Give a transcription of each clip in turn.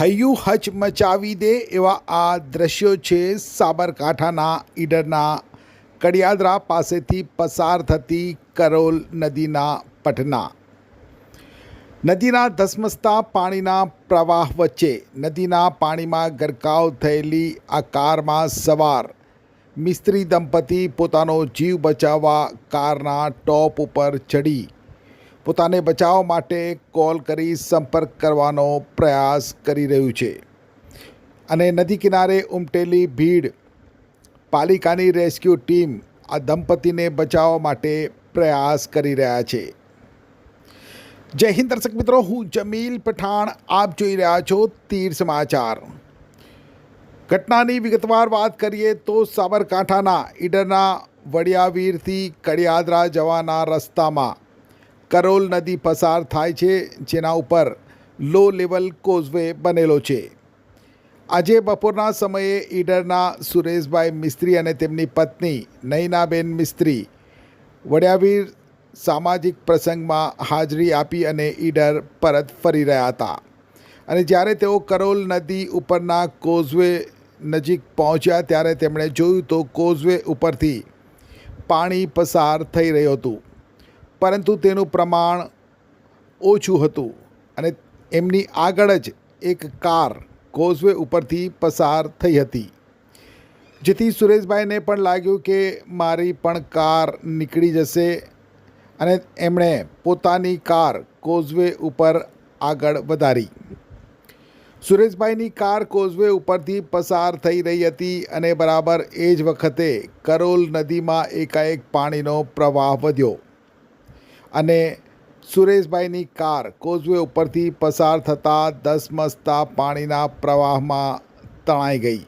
હૈયું હચ મચાવી દે એવા આ દ્રશ્યો છે સાબરકાંઠાના ઈડરના. કડિયાદરા પાસેથી પસાર થતી કરોલ નદીના પટના. નદીના ધસમસતા પાણીના પ્રવાહ વચ્ચે નદીના પાણીમાં ગરકાવ થયેલી આ કારમાં સવાર. મિસ્ત્રી દંપતી પોતાનો જીવ બચાવવા કારના ટોપ ઉપર ચડી. પોતાને બચાવ માટે કોલ કરી સંપર્ક કરવાનો પ્રયાસ કરી રહ્યું છે. અને નદી કિનારે ઉમટેલી ભીડ, પાલિકાની રેસ્ક્યુ ટીમ આ દંપતીને બચાવવા માટે પ્રયાસ કરી રહ્યા છે. જય હિન્દ દર્શક મિત્રો, હું જમીલ પઠાણ, આપ જોઈ રહ્યા છો તીર સમાચાર. ઘટનાની વિગતવાર વાત કરીએ તો સાબરકાંઠાના ઈડરના વડિયાવીરથી કડિયાદરા જવાના રસ્તામાં કરોલ નદી પસાર થાય છે, જેના ઉપર લો લેવલ કોઝવે બનેલો છે. આજે બપોરના સમયે ઈડરના સુરેશભાઈ મિસ્ત્રી અને તેમની પત્ની નૈનાબેન મિસ્ત્રી વડિયાવીર સામાજિક પ્રસંગમાં હાજરી આપી અને ઈડર પરત ફરી રહ્યા હતા. અને જ્યારે તેઓ કરોલ નદી ઉપરના કોઝવે નજીક પહોંચ્યા, ત્યારે તેમણે જોયું તો કોઝવે ઉપરથી પાણી પસાર થઈ રહ્યું હતું. પરંતુ તેનું પ્રમાણ ઓછું હતું અને એમની આગળ જ એક કાર કોઝવે ઉપરથી પસાર થઈ હતી. જેથી સુરેશભાઈને પણ લાગ્યું કે મારી પણ કાર નીકળી જશે અને એમણે પોતાની કાર કોઝવે ઉપર આગળ વધારી. સુરેશભાઈની કાર કોઝવે ઉપરથી પસાર થઈ રહી હતી અને બરાબર એ જ વખતે કરોલ નદીમાં એકાએક પાણીનો પ્રવાહ વધ્યો. અને સુરેશભાઈની કાર કોઝવે ઉપરથી પસાર થતાં ધસમસતા પાણીના પ્રવાહમાં તણાઈ ગઈ.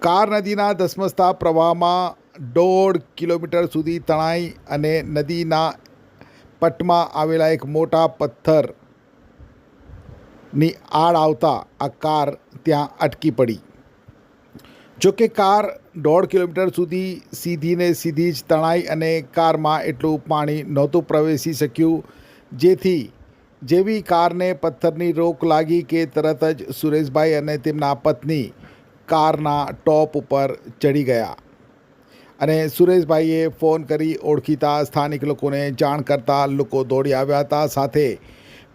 કાર નદીના ધસમસતા પ્રવાહમાં દોઢ કિલોમીટર સુધી તણાઈ અને નદીના પટમાં આવેલા એક મોટા પથ્થરની આડ આવતા આ કાર ત્યાં અટકી પડી. જોકે કાર દોઢ કિલોમીટર સુધી સીધીને સીધી જ તણાઈ અને કારમાં એટલું પાણી નહોતું પ્રવેશી શક્યું. જેથી જેવી કારને પથ્થરની રોક લાગી કે તરત જ સુરેશભાઈ અને તેમના પત્ની કારના ટોપ ઉપર ચડી ગયા. અને સુરેશભાઈએ ફોન કરી ઓળખીતા સ્થાનિક લોકોને જાણ કરતાં લોકો દોડી આવ્યા હતા. સાથે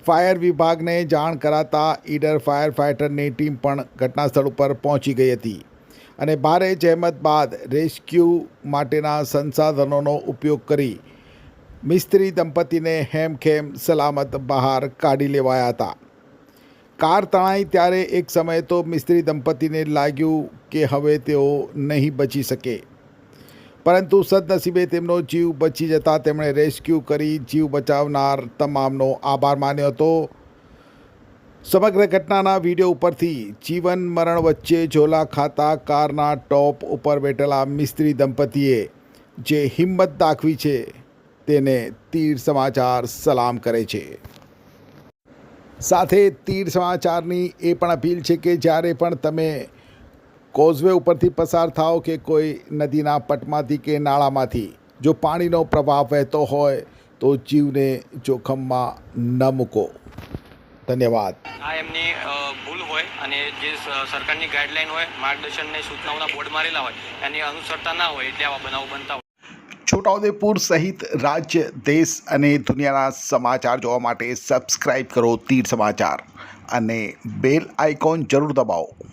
ફાયર વિભાગને જાણ કરાતા ઈડર ફાયર ફાઇટરની ટીમ પણ ઘટના સ્થળ ઉપર પહોંચી ગઈ હતી. અને ભારે જહેમત બાદ રેસ્ક્યુ માટેના સંસાધનોનો ઉપયોગ કરી મિસ્ત્રી દંપતીને હેમખેમ સલામત બહાર કાઢી લેવાયા હતા. કાર તણાઈ ત્યારે એક સમયે તો મિસ્ત્રી દંપતીને લાગ્યું કે હવે તેઓ નહીં બચી શકે. પરંતુ સદનસીબે તેમનો જીવ બચી જતાં તેમણે રેસ્ક્યુ કરી જીવ બચાવનાર તમામનો આભાર માન્યો હતો. સમગ્ર ઘટનાના વીડિયો ઉપરથી જીવન મરણ વચ્ચે ઝોલા ખાતા કારના ટોપ ઉપર બેઠેલા મિસ્ત્રી દંપતીએ જે હિંમત દાખવી છે તેને તીર સમાચાર સલામ કરે છે. સાથે તીર સમાચારની એ પણ અપીલ છે કે જ્યારે પણ તમે કોઝવે ઉપરથી પસાર થાઓ કે કોઈ નદીના પટમાંથી કે નાળામાંથી, જો પાણીનો પ્રવાહ વહેતો હોય તો જીવને જોખમમાં ન મૂકો. ધન્યવાદ. આ એમની ભૂલ હોય અને જે સરકારની ગાઈડલાઈન હોય માર્ગદર્શનને સૂચનાઓના બોર્ડ મારેલા હોય એની અનુસરતા ના હોય એટલે આવા બનાવો બનતા હોય. છોટાઉદેપુર સહિત રાજ્ય દેશ અને દુનિયાના સમાચાર જોવા માટે સબસ્ક્રાઇબ કરો તીર સમાચાર અને બેલ આઇકોન જરૂર દબાવો.